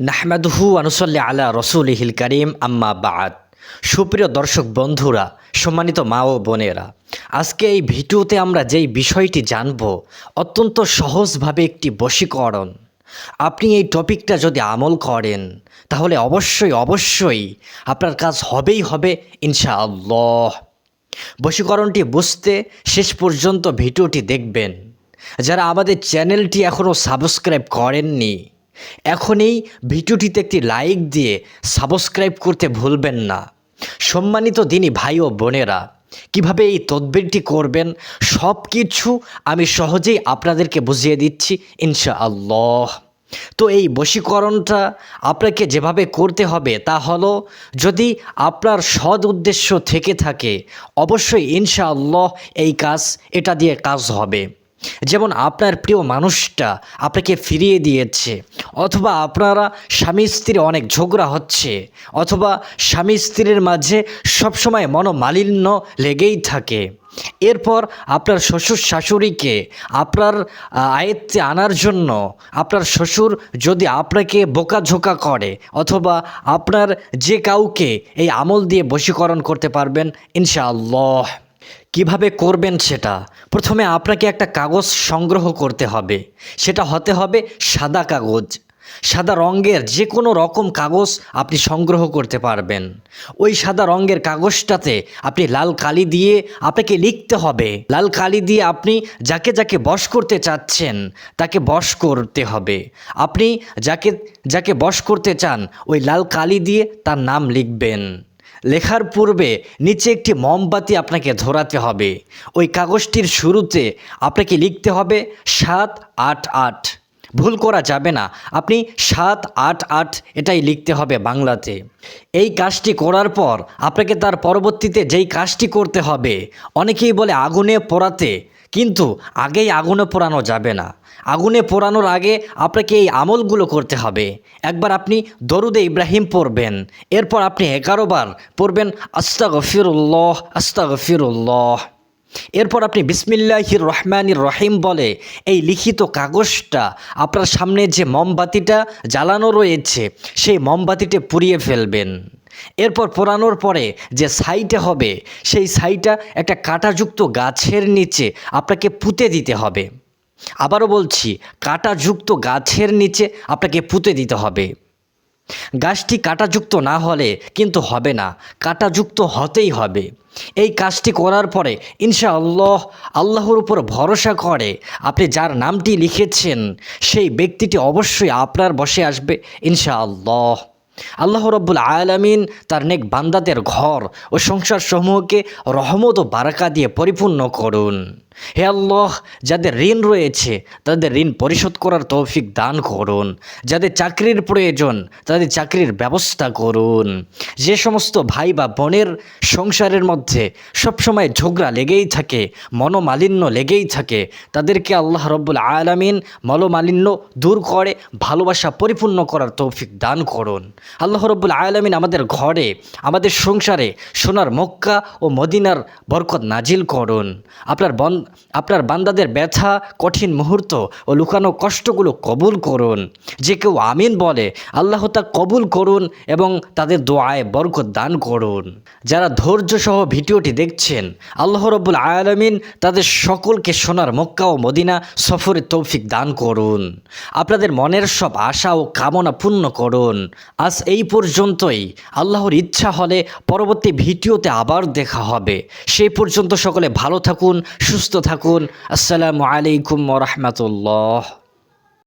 নাহমাদহু আনুসল্লি আলা রসুলহিল করিম, আম্মা বাদ। সুপ্রিয় দর্শক বন্ধুরা, সম্মানিত মা ও বোনেরা, আজকে এই ভিডিওতে আমরা যেই বিষয়টি জানব, অত্যন্ত সহজভাবে একটি বশীকরণ। আপনি এই টপিকটা যদি আমল করেন, তাহলে অবশ্যই অবশ্যই আপনার কাজ হবেই হবে, ইনশাআল্লাহ। বশীকরণটি বুঝতে শেষ পর্যন্ত ভিডিওটি দেখবেন। যারা আমাদের চ্যানেলটি এখনও সাবস্ক্রাইব করেননি এখনই ভিডিওটিতে একটি লাইক দিয়ে সাবস্ক্রাইব করতে ভুলবেন না। সম্মানিত দিনই ভাই ও বোনেরা, কীভাবে এই তদবিরটি করবেন সব কিছু আমি সহজেই আপনাদেরকে বুঝিয়ে দিচ্ছি ইনশাআল্লাহ। তো এই বশীকরণটা আপনাকে যেভাবে করতে হবে তা হলো, যদি আপনার সৎ উদ্দেশ্য থেকে থাকে, অবশ্যই ইনশাআল্লাহ এই কাজ, এটা দিয়ে কাজ হবে। যেমন আপনার প্রিয় মানুষটা আপনাকে ফিরিয়ে দিয়েছে, অথবা আপনারা স্বামী স্ত্রী অনেক ঝগড়া হচ্ছে, অথবা স্বামী স্ত্রীর মাঝে সবসময় মনোমালিন্য লেগেই থাকে। এরপর আপনার শ্বশুর শাশুড়িকে আপনার আয়ত্তে আনার জন্য আপনার শ্বশুর যদি আপনাকে বোকাঝোকা করে, অথবা আপনার যে কাউকে এই আমল দিয়ে বশীকরণ করতে পারবেন, ইনশাআল্লাহ। কীভাবে করবেন সেটা? প্রথমে আপনাকে একটা কাগজ সংগ্রহ করতে হবে। সেটা হতে হবে সাদা কাগজ। সাদা রঙের যে কোনো রকম কাগজ আপনি সংগ্রহ করতে পারবেন। ওই সাদা রঙের কাগজটাতে আপনি লাল কালি দিয়ে আপনাকে লিখতে হবে। লাল কালি দিয়ে আপনি যাকে যাকে বশ করতে চাচ্ছেন, তাকে বশ করতে হবে। আপনি যাকে যাকে বশ করতে চান, ওই লাল কালি দিয়ে তার নাম লিখবেন। লেখার পূর্বে নিচে একটি মোমবাতি আপনাকে ধরাতে হবে। ওই কাগজটির শুরুতে আপনাকে লিখতে হবে সাত আট আট। ভুল করা যাবে না। আপনি সাত আট আট এটাই লিখতে হবে বাংলাতে। এই কাজটি করার পর আপনাকে তার পরবর্তীতে যেই কাজটি করতে হবে, অনেকেই বলে আগুনে পোড়াতে, কিন্তু আগেই আগুনে পোড়ানো যাবে না। আগুনে পোড়ানোর আগে আপনাকে এই আমলগুলো করতে হবে। একবার আপনি দরুদে ইব্রাহিম পড়বেন। এরপর আপনি এগারো বার পড়বেন আস্তা গফিরুল্লাহ আস্তা গফিরুল্লাহ এরপর আপনি বিসমিল্লাহির রহমানির রহিম বলে এই লিখিত কাগজটা আপনার সামনে যে মোমবাতিটা জ্বালানো রয়েছে, সেই মোমবাতিটা পুড়িয়ে ফেলবেন। এরপর পোড়ানোর পরে যে সাইটে হবে, সেই সাইটা একটা কাঁটাযুক্ত গাছের নিচে আপনাকে পুঁতে দিতে হবে। আবারও বলছি, কাঁটাযুক্ত গাছের নিচে আপনাকে পুঁতে দিতে হবে। গাছটি কাঁটাযুক্ত না হলে কিন্তু হবে না, কাঁটাযুক্ত হতেই হবে। এই কাজটি করার পরে ইনশাআল্লাহ আল্লাহর উপর ভরসা করে আপনি যার নামটি লিখেছেন, সেই ব্যক্তিটি অবশ্যই আপনার বসে আসবে ইনশাআল্লাহ। আল্লাহ রব্বুল আলামিন তার নেক বান্দাদের ঘর ও সংসার সমূহকে রহমত ও বারাকা দিয়ে পরিপূর্ণ করুন। হে আল্লাহ, যাদের ঋণ রয়েছে, তাদের ঋণ পরিশোধ করার তৌফিক দান করুন। যাদের চাকরির প্রয়োজন, তাদের চাকরির ব্যবস্থা করুন। যে সমস্ত ভাই বা বোনের সংসারের মধ্যে সবসময় ঝগড়া লেগেই থাকে, মনোমালিন্য লেগেই থাকে, তাদেরকে আল্লাহ রব্বুল আলামিন মনোমালিন্য দূর করে, ভালোবাসা পরিপূর্ণ করার তৌফিক দান করুন। আল্লাহ রব্বুল আলামিন আমাদের ঘরে, আমাদের সংসারে সোনার মক্কা ও মদিনার বরকত নাজিল করুন। আপনার বন, আপনার বান্দাদের ব্যথা, কঠিন মুহূর্ত ও লুকানো কষ্টগুলো কবুল করুন। যে কেউ আমিন বলে, আল্লাহ তা কবুল করুন এবং তাদের দোয়ায় বরকত দান করুন। যারা ধৈর্য সহ ভিডিওটি দেখছেন, আল্লাহ রব্বুল আলমিন তাদের সকলকে সোনার মক্কা ও মদিনা সফরে তৌফিক দান করুন। আপনাদের মনের সব আশা ও কামনা পূর্ণ করুন। আজ এই পর্যন্তই। আল্লাহর ইচ্ছা হলে পরবর্তী ভিডিওতে আবার দেখা হবে। সেই পর্যন্ত সকলে ভালো থাকুন, সুস্থ থাকুন। আসসালামু আলাইকুম রহমতুল্লাহ।